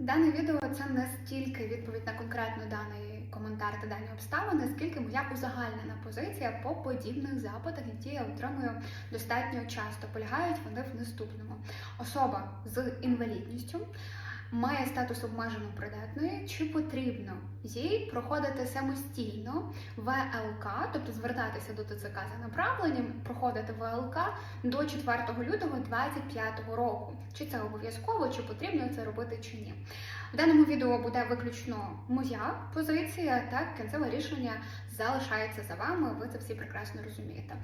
Дане відео це не стільки відповідь на конкретно даний коментар та дані обставини, скільки моя узагальнена позиція по подібних запитах, які я отримую достатньо часто. Полягають вони в наступному: особа з інвалідністю має статус обмежено придатної, чи потрібно їй проходити самостійно ВЛК, тобто звертатися до ТЦК за направленням, проходити ВЛК до 4 лютого 2025 року. Чи це обов'язково, чи потрібно це робити, чи ні. В даному відео буде виключно моя позиція, так кінцеве рішення залишається за вами. Ви це всі прекрасно розумієте.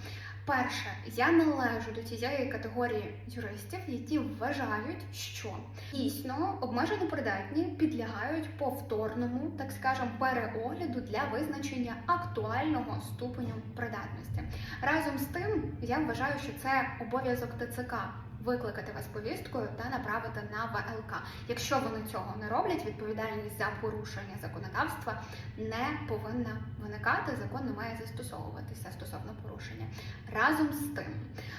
Перше, я належу до тієї категорії юристів, які вважають, що дійсно обмежено придатні підлягають повторному, так скажемо, переогляду для визначення актуального ступеню придатності. Разом з тим, я вважаю, що це обов'язок ТЦК викликати вас повісткою та направити на ВЛК. Якщо вони цього не роблять, відповідальність за порушення законодавства не повинна виникати. Закон не має застосовуватися стосовно порушення. Разом з тим,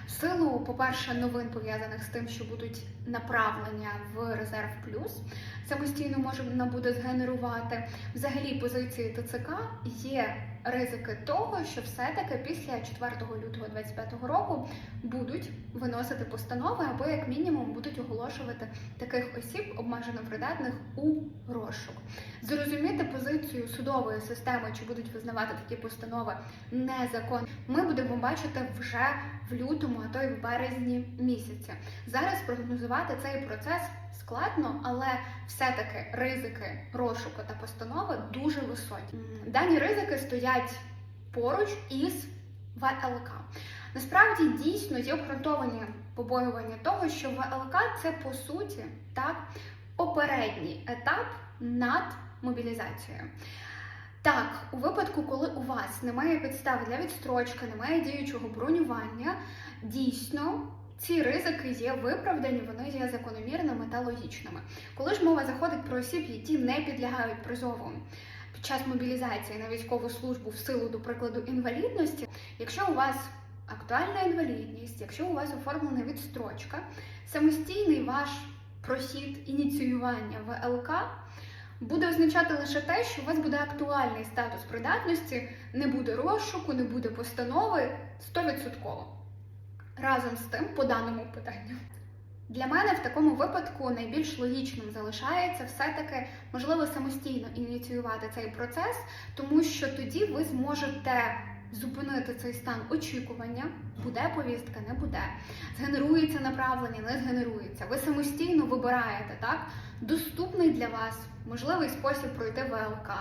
в силу, по-перше, новин пов'язаних з тим, що будуть направлення в резерв плюс, самостійно можна буде згенерувати. Взагалі, позиції ТЦК є ризики того, що все-таки після 4 лютого 2025 року будуть виносити постанови або як мінімум будуть оголошувати таких осіб обмежено придатних у розшук. Зрозуміти позицію судової системи, чи будуть визнавати такі постанови незаконні, ми будемо бачити вже в лютому, а то й в березні місяці. Зараз прогнозувати цей процес складно, але все-таки ризики розшуку та постанови дуже високі. Дані ризики стоять поруч із ВЛК. Насправді дійсно є обґрунтовані побоювання того, що ВЛК це по суті так попередній етап над мобілізацією. Так, у випадку, коли у вас немає підстав для відстрочки, немає діючого бронювання, дійсно ці ризики є виправдані, вони є закономірними та логічними. Коли ж мова заходить про осіб, які не підлягають призову під час мобілізації на військову службу в силу, до прикладу, інвалідності, якщо у вас актуальна інвалідність, якщо у вас оформлена відстрочка, самостійний ваш прохід ініціювання ВЛК буде означати лише те, що у вас буде актуальний статус придатності, не буде розшуку, не буде постанови 100%. Разом з тим, по даному питанню. Для мене в такому випадку найбільш логічним залишається все-таки можливо самостійно ініціювати цей процес, тому що тоді ви зможете зупинити цей стан очікування, буде повістка, не буде, згенерується направлення, не згенерується. Ви самостійно вибираєте так доступний для вас можливий спосіб пройти ВЛК.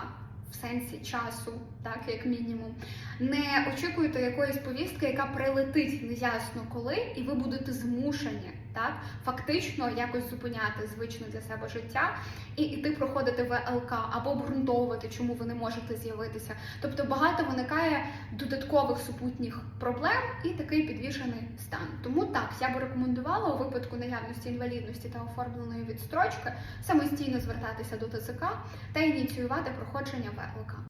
В сенсі часу, так як мінімум, не очікуйте якоїсь повістки, яка прилетить неясно коли, і ви будете змушені так фактично якось зупиняти звичне для себе життя і іти проходити ВЛК або обґрунтовувати, чому ви не можете з'явитися. Тобто багато виникає додаткових супутніх проблем і такий підвішений стан. Тому так я би рекомендувала у випадку наявності інвалідності та оформленої відстрочки самостійно звертатися до ТЦК та ініціювати проходження ВЛК. that will come.